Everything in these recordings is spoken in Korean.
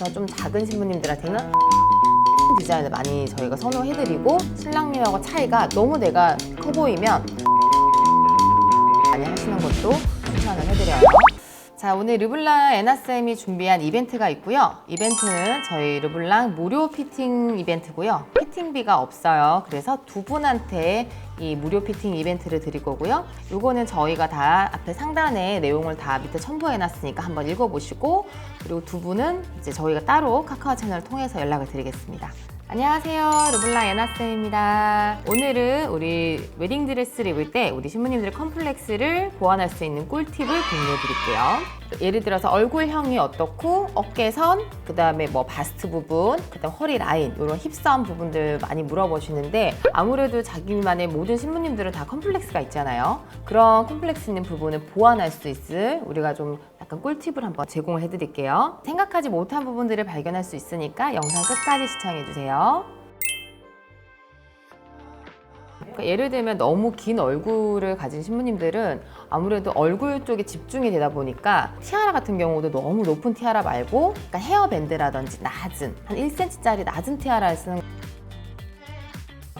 중에서 좀 작은 신부님들한테는 디자인을 많이 저희가 선호해드리고 신랑님하고 차이가 너무 내가 커 보이면 많이 하시는 것도 추천을 해드려요. 자, 오늘 르블랑 에나쌤이 준비한 이벤트가 있고요. 이벤트는 저희 르블랑 무료 피팅 이벤트고요. 피팅비가 없어요. 그래서 두 분한테 이 무료 피팅 이벤트를 드릴 거고요. 요거는 저희가 다 앞에 상단에 내용을 다 밑에 첨부해 놨으니까 한번 읽어보시고 그리고 두 분은 이제 저희가 따로 카카오 채널을 통해서 연락을 드리겠습니다. 안녕하세요. 르블랑 에나쌤입니다. 오늘은 우리 웨딩드레스를 입을 때 우리 신부님들의 컴플렉스를 보완할 수 있는 꿀팁을 공유해 드릴게요. 예를 들어서 얼굴형이 어떻고 어깨선, 그 다음에 뭐 바스트 부분, 그 다음 허리 라인, 이런 힙선 부분들 많이 물어보시는데 아무래도 자기만의 모든 신부님들은 다 컴플렉스가 있잖아요. 그런 컴플렉스 있는 부분을 보완할 수 있을 우리가 좀 약간 꿀팁을 한번 제공을 해드릴게요. 생각하지 못한 부분들을 발견할 수 있으니까 영상 끝까지 시청해주세요. 그러니까 예를 들면 너무 긴 얼굴을 가진 신부님들은 아무래도 얼굴 쪽에 집중이 되다 보니까 티아라 같은 경우도 너무 높은 티아라 말고 그러니까 헤어밴드라든지 낮은 한 1cm짜리 낮은 티아라를 쓰는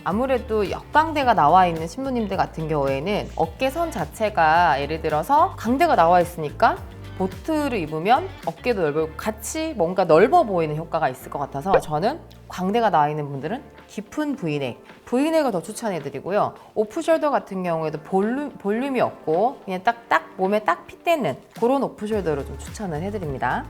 아무래도 역광대가 나와 있는 신부님들 같은 경우에는 어깨선 자체가 예를 들어서 광대가 나와 있으니까 보트를 입으면 어깨도 넓고 같이 뭔가 넓어 보이는 효과가 있을 것 같아서 저는 광대가 나와 있는 분들은 깊은 브이넥, 브이넥을 더 추천해드리고요. 오프숄더 같은 경우에도 볼륨, 볼륨이 없고 그냥 딱, 딱 몸에 딱 핏대는 그런 오프숄더로 좀 추천을 해드립니다.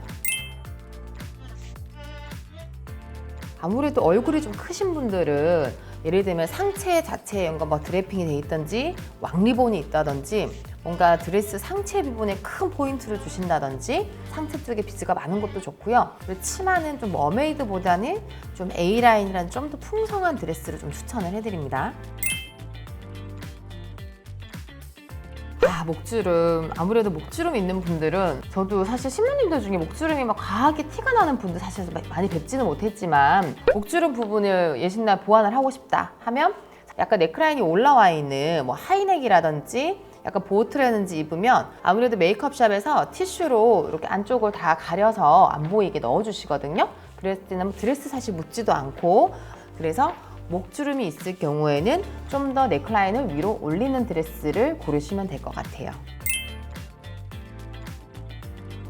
아무래도 얼굴이 좀 크신 분들은 예를 들면 상체 자체에 뭔가 뭐 드래핑이 돼 있던지 왕리본이 있다든지 뭔가 드레스 상체 부분에 큰 포인트를 주신다든지 상체 쪽에 비즈가 많은 것도 좋고요. 그리고 치마는 좀 머메이드보다는 좀 A라인이라는 좀더 풍성한 드레스를 좀 추천을 해드립니다. 아, 목주름. 아무래도 목주름 있는 분들은 저도 사실 신부님들 중에 목주름이 막 과하게 티가 나는 분들 사실 많이 뵙지는 못했지만 목주름 부분을 예신날 보완을 하고 싶다 하면 약간 네크라인이 올라와 있는 뭐 하이넥이라든지 약간 보호트라든지 입으면 아무래도 메이크업샵에서 티슈로 이렇게 안쪽을 다 가려서 안 보이게 넣어주시거든요. 그랬을 때는 드레스 사실 묻지도 않고 그래서 목주름이 있을 경우에는 좀 더 넥라인을 위로 올리는 드레스를 고르시면 될 것 같아요.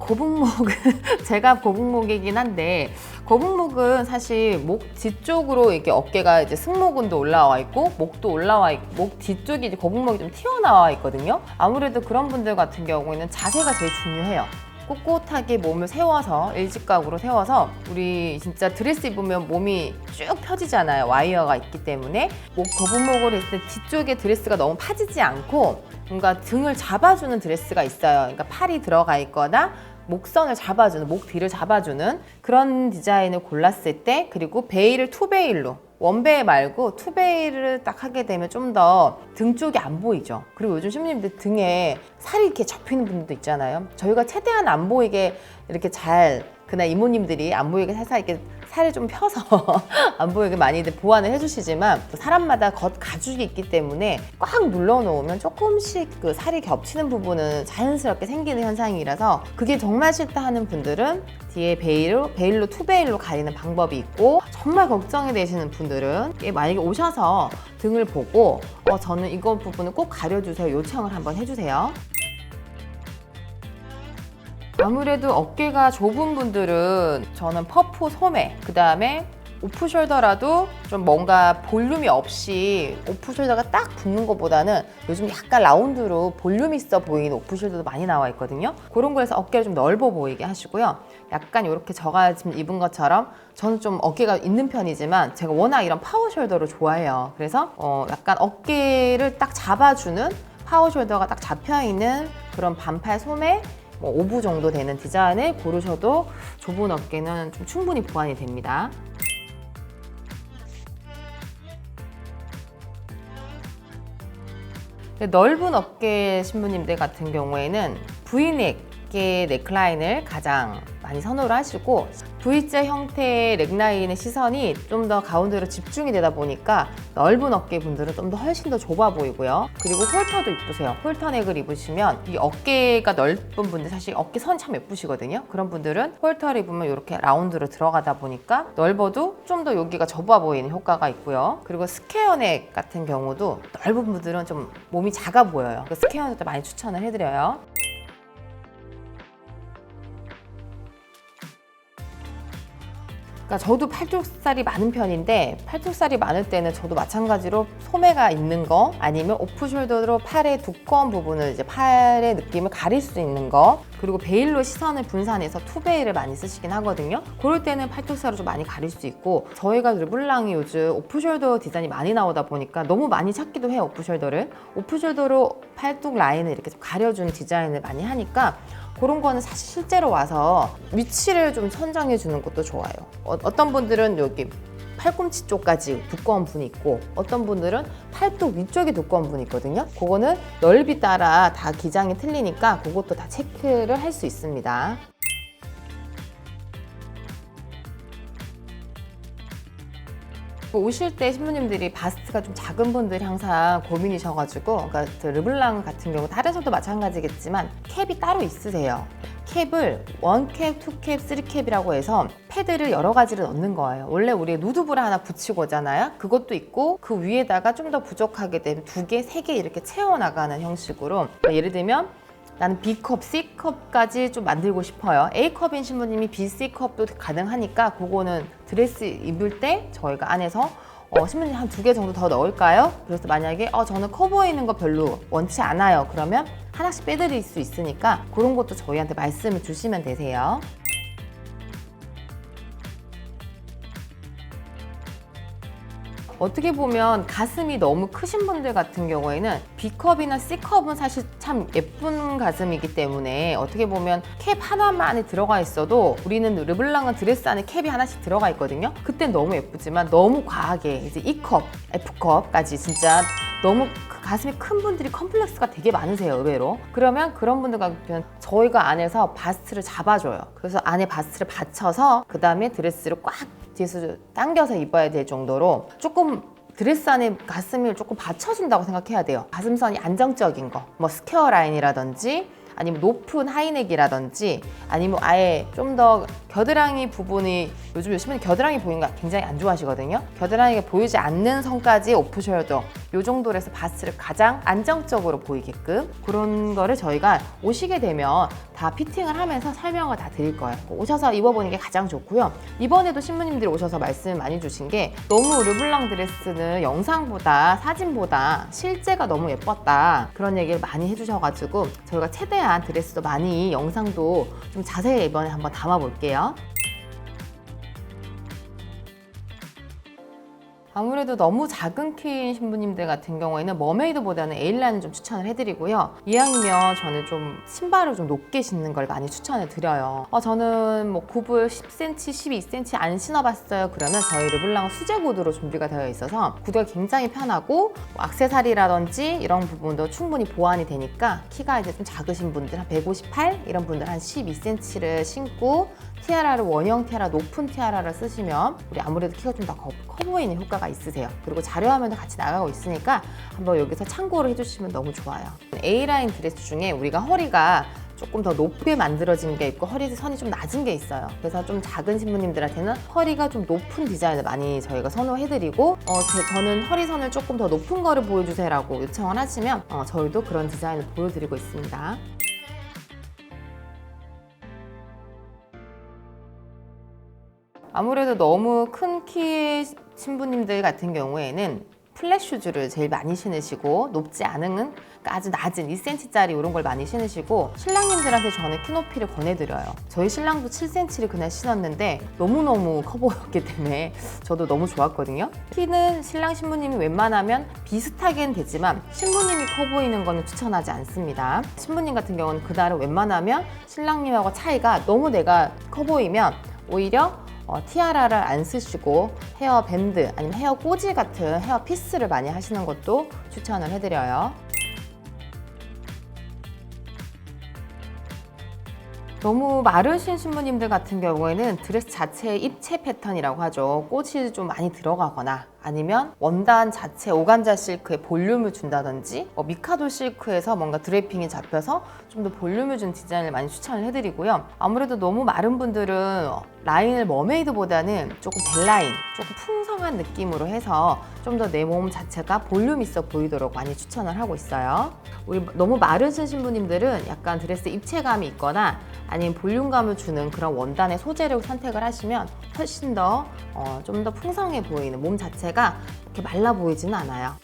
거북목은 제가 거북목이긴 한데 거북목은 사실 목 뒤쪽으로 이렇게 어깨가 이제 승모근도 올라와 있고 목도 올라와 있고 목 뒤쪽이 이제 거북목이 좀 튀어나와 있거든요. 아무래도 그런 분들 같은 경우에는 자세가 제일 중요해요. 꼿꼿하게 몸을 세워서 일직각으로 세워서 우리 진짜 드레스 입으면 몸이 쭉 펴지잖아요 와이어가 있기 때문에 목 거북목을 했을 때 뒤쪽에 드레스가 너무 파지지 않고 뭔가 등을 잡아주는 드레스가 있어요 그러니까 팔이 들어가 있거나 목선을 잡아주는 목 뒤를 잡아주는 그런 디자인을 골랐을 때 그리고 베일을 투베일로 원베일 말고 투베일을 딱 하게 되면 좀 더 등 쪽이 안 보이죠. 그리고 요즘 신부님들 등에 살이 이렇게 접히는 분들도 있잖아요. 저희가 최대한 안 보이게 이렇게 잘 그날 이모님들이 안 보이게 살살 이렇게 살을 좀 펴서 안 보이게 많이들 보완을 해주시지만 사람마다 겉 가죽이 있기 때문에 꽉 눌러놓으면 조금씩 그 살이 겹치는 부분은 자연스럽게 생기는 현상이라서 그게 정말 싫다 하는 분들은 뒤에 베일로 베일로 투베일로 가리는 방법이 있고 정말 걱정이 되시는 분들은 만약에 오셔서 등을 보고 어, 저는 이거 부분을 꼭 가려주세요 요청을 한번 해주세요. 아무래도 어깨가 좁은 분들은 저는 퍼프 소매 그 다음에 오프숄더라도 좀 뭔가 볼륨이 없이 오프숄더가 딱 붙는 것보다는 요즘 약간 라운드로 볼륨 있어 보이는 오프숄더도 많이 나와 있거든요. 그런 거에서 어깨를 좀 넓어 보이게 하시고요. 약간 이렇게 저가 지금 입은 것처럼 저는 좀 어깨가 있는 편이지만 제가 워낙 이런 파워숄더를 좋아해요. 그래서 어 약간 어깨를 딱 잡아주는 파워숄더가 딱 잡혀 있는 그런 반팔 소매 뭐 5부 정도 되는 디자인을 고르셔도 좁은 어깨는 좀 충분히 보완이 됩니다. 넓은 어깨 신부님들 같은 경우에는 V넥 어깨 넥라인을 가장 많이 선호를 하시고 V자 형태의 넥라인의 시선이 좀 더 가운데로 집중이 되다 보니까 넓은 어깨 분들은 좀 더 훨씬 더 좁아 보이고요. 그리고 홀터도 이쁘세요. 홀터 넥을 입으시면 이 어깨가 넓은 분들 사실 어깨 선이 참 예쁘시거든요. 그런 분들은 홀터를 입으면 이렇게 라운드로 들어가다 보니까 넓어도 좀 더 여기가 좁아 보이는 효과가 있고요. 그리고 스퀘어 넥 같은 경우도 넓은 분들은 좀 몸이 작아 보여요. 그 스퀘어 넥도 많이 추천을 해드려요. 그러니까 저도 팔뚝살이 많은 편인데 팔뚝살이 많을 때는 저도 마찬가지로 소매가 있는 거 아니면 오프숄더로 팔의 두꺼운 부분을 이제 팔의 느낌을 가릴 수 있는 거 그리고 베일로 시선을 분산해서 투베일을 많이 쓰시긴 하거든요. 그럴 때는 팔뚝살을 좀 많이 가릴 수 있고 저희가 르블랑이 요즘 오프숄더 디자인이 많이 나오다 보니까 너무 많이 찾기도 해요 오프숄더를 오프숄더로 팔뚝 라인을 이렇게 좀 가려주는 디자인을 많이 하니까 그런 거는 사실 실제로 와서 위치를 좀 선정해 주는 것도 좋아요. 어, 떤 분들은 여기 팔꿈치 쪽까지 두꺼운 분이 있고 어떤 분들은 팔뚝 위쪽이 두꺼운 분이 있거든요. 그거는 넓이 따라 다 기장이 틀리니까 그것도 다 체크를 할 수 있습니다. 오실 때 신부님들이 바스트가 좀 작은 분들이 항상 고민이셔가지고 그러니까 그 르블랑 같은 경우 다른 손도 마찬가지겠지만 캡이 따로 있으세요. 캡을 원캡, 투캡, 쓰리캡이라고 해서 패드를 여러 가지를 넣는 거예요. 원래 우리 누드브라 하나 붙이고 오잖아요. 그것도 있고 그 위에다가 좀 더 부족하게 되면 두 개, 세 개 이렇게 채워 나가는 형식으로 그러니까 예를 들면 나는 B컵, C컵까지 좀 만들고 싶어요. A컵인 신부님이 B, C컵도 가능하니까 그거는 드레스 입을 때 저희가 안에서 어, 신부님 한 두 개 정도 더 넣을까요? 그래서 만약에 어, 저는 커 보이는 거 별로 원치 않아요. 그러면 하나씩 빼드릴 수 있으니까 그런 것도 저희한테 말씀을 주시면 되세요. 어떻게 보면 가슴이 너무 크신 분들 같은 경우에는 B컵이나 C컵은 사실 참 예쁜 가슴이기 때문에 어떻게 보면 캡 하나만 안에 들어가 있어도 우리는 르블랑은 드레스 안에 캡이 하나씩 들어가 있거든요. 그땐 너무 예쁘지만 너무 과하게 이제 E컵, F컵까지 진짜 너무 그 가슴이 큰 분들이 컴플렉스가 되게 많으세요 의외로 그러면 그런 분들 같은 저희가 안에서 바스트를 잡아줘요 그래서 안에 바스트를 받쳐서 그 다음에 드레스를 꽉 뒤에서 당겨서 입어야 될 정도로 조금 드레스 안에 가슴을 조금 받쳐준다고 생각해야 돼요. 가슴선이 안정적인 거 뭐 스퀘어 라인이라든지 아니면 높은 하이넥이라든지 아니면 아예 좀 더 겨드랑이 부분이 요즘 요즘은 겨드랑이 보이는 거 굉장히 안 좋아하시거든요. 겨드랑이가 보이지 않는 선까지 오프숄더 요 정도로 해서 바스를 가장 안정적으로 보이게끔 그런 거를 저희가 오시게 되면 다 피팅을 하면서 설명을 다 드릴 거예요. 오셔서 입어보는 게 가장 좋고요. 이번에도 신부님들이 오셔서 말씀 많이 주신 게 너무 르블랑 드레스는 영상보다 사진보다 실제가 너무 예뻤다 그런 얘기를 많이 해주셔가지고 저희가 최대한 드레스도 많이 영상도 좀 자세히 이번에 한번 담아 볼게요. 아무래도 너무 작은 키인 신부님들 같은 경우에는 머메이드보다는 에일란을 좀 추천을 해드리고요. 이왕이면 저는 좀 신발을 좀 높게 신는 걸 많이 추천을 드려요. 어, 저는 뭐 굽을 10cm, 12cm 안 신어봤어요. 그러면 저희 르블랑 수제 구두로 준비가 되어 있어서 구두가 굉장히 편하고 뭐 악세사리라든지 이런 부분도 충분히 보완이 되니까 키가 이제 좀 작으신 분들 한 158 이런 분들 한 12cm를 신고 티아라를 원형 티아라 높은 티아라를 쓰시면 우리 아무래도 키가 좀 더 커 보이는 효과가 있으세요. 그리고 자료화면도 같이 나가고 있으니까 한번 여기서 참고를 해주시면 너무 좋아요. A라인 드레스 중에 우리가 허리가 조금 더 높게 만들어진 게 있고 허리 선이 좀 낮은 게 있어요. 그래서 좀 작은 신부님들한테는 허리가 좀 높은 디자인을 많이 저희가 선호해드리고 어, 제, 저는 허리 선을 조금 더 높은 거를 보여주세요라고 요청을 하시면 어, 저희도 그런 디자인을 보여드리고 있습니다. 아무래도 너무 큰 키의 신부님들 같은 경우에는 플랫 슈즈를 제일 많이 신으시고 높지 않은 그러니까 아주 낮은 2cm짜리 이런 걸 많이 신으시고 신랑님들한테 저는 키 높이를 권해드려요. 저희 신랑도 7cm를 그날 신었는데 너무너무 커 보였기 때문에 저도 너무 좋았거든요. 키는 신랑 신부님이 웬만하면 비슷하게는 되지만 신부님이 커 보이는 거는 추천하지 않습니다. 신부님 같은 경우는 그날은 웬만하면 신랑님하고 차이가 너무 내가 커 보이면 오히려 어, 티아라를 안 쓰시고 헤어 밴드 아니면 헤어 꼬지 같은 헤어 피스를 많이 하시는 것도 추천을 해드려요. 너무 마르신 신부님들 같은 경우에는 드레스 자체의 입체 패턴이라고 하죠. 꽃이 좀 많이 들어가거나 아니면 원단 자체 오간자 실크에 볼륨을 준다든지 뭐 미카도 실크에서 뭔가 드레핑이 잡혀서 좀 더 볼륨을 준 디자인을 많이 추천을 해드리고요. 아무래도 너무 마른 분들은 라인을 머메이드보다는 조금 벨라인, 조금 풍성한 느낌으로 해서 좀 더 내 몸 자체가 볼륨 있어 보이도록 많이 추천을 하고 있어요. 우리 너무 마르신 신부님들은 약간 드레스 입체감이 있거나 아니면 볼륨감을 주는 그런 원단의 소재를 선택을 하시면 훨씬 더 좀더 풍성해 보이는 몸 자체가 이렇게 말라 보이지는 않아요.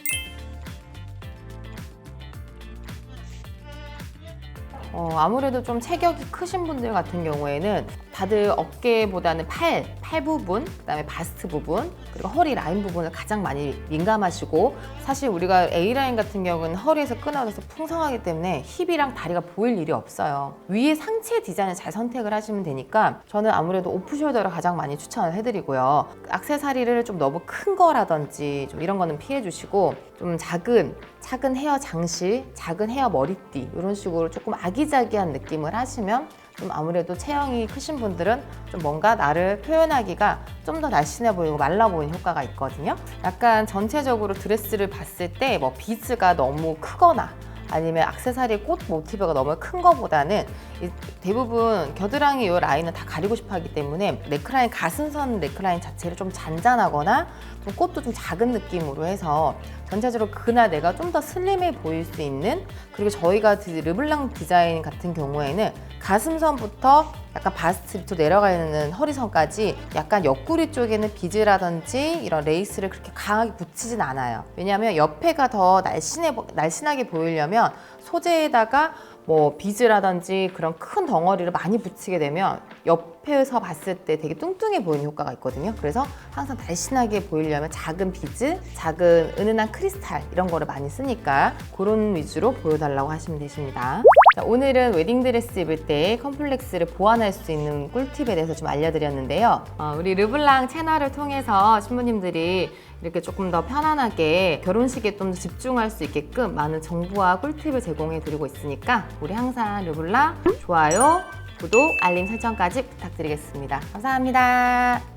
어, 아무래도 좀 체격이 크신 분들 같은 경우에는 다들 어깨보다는 팔, 팔 부분, 그다음에 바스트 부분, 그리고 허리 라인 부분을 가장 많이 민감하시고 사실 우리가 A 라인 같은 경우는 허리에서 끊어져서 풍성하기 때문에 힙이랑 다리가 보일 일이 없어요. 위에 상체 디자인을 잘 선택을 하시면 되니까 저는 아무래도 오프숄더를 가장 많이 추천을 해드리고요. 악세사리를 좀 너무 큰 거라든지 좀 이런 거는 피해 주시고 좀 작은 작은 헤어 장식, 작은 헤어 머리띠 이런 식으로 조금 아기 자기한 느낌을 하시면 좀 아무래도 체형이 크신 분들은 좀 뭔가 나를 표현하기가 좀 더 날씬해 보이고 말라 보이는 효과가 있거든요. 약간 전체적으로 드레스를 봤을 때 뭐 비즈가 너무 크거나 아니면 악세사리 꽃 모티브가 너무 큰 거보다는 이 대부분 겨드랑이 이 라인은 다 가리고 싶어 하기 때문에 넥라인 가슴선 넥라인 자체를 좀 잔잔하거나 좀 꽃도 좀 작은 느낌으로 해서 전체적으로 그날 내가 좀 더 슬림해 보일 수 있는 그리고 저희가 디- 르블랑 디자인 같은 경우에는 가슴선부터 약간 바스트 밑으로 내려가는 허리선까지 약간 옆구리 쪽에는 비즈라든지 이런 레이스를 그렇게 강하게 붙이진 않아요. 왜냐하면 옆에가 더 날씬해, 보- 날씬하게 보이려면 소재에다가 뭐 비즈라든지 그런 큰 덩어리를 많이 붙이게 되면 옆 에서 봤을 때 되게 뚱뚱해 보이는 효과가 있거든요. 그래서 항상 날씬하게 보이려면 작은 비즈, 작은 은은한 크리스탈 이런 거를 많이 쓰니까 그런 위주로 보여달라고 하시면 되십니다. 자, 오늘은 웨딩드레스 입을 때 컴플렉스를 보완할 수 있는 꿀팁에 대해서 좀 알려드렸는데요. 어, 우리 르블랑 채널을 통해서 신부님들이 이렇게 조금 더 편안하게 결혼식에 좀더 집중할 수 있게끔 많은 정보와 꿀팁을 제공해 드리고 있으니까 우리 항상 르블랑 좋아요, 구독, 알림 설정까지 부탁드리겠습니다. 감사합니다.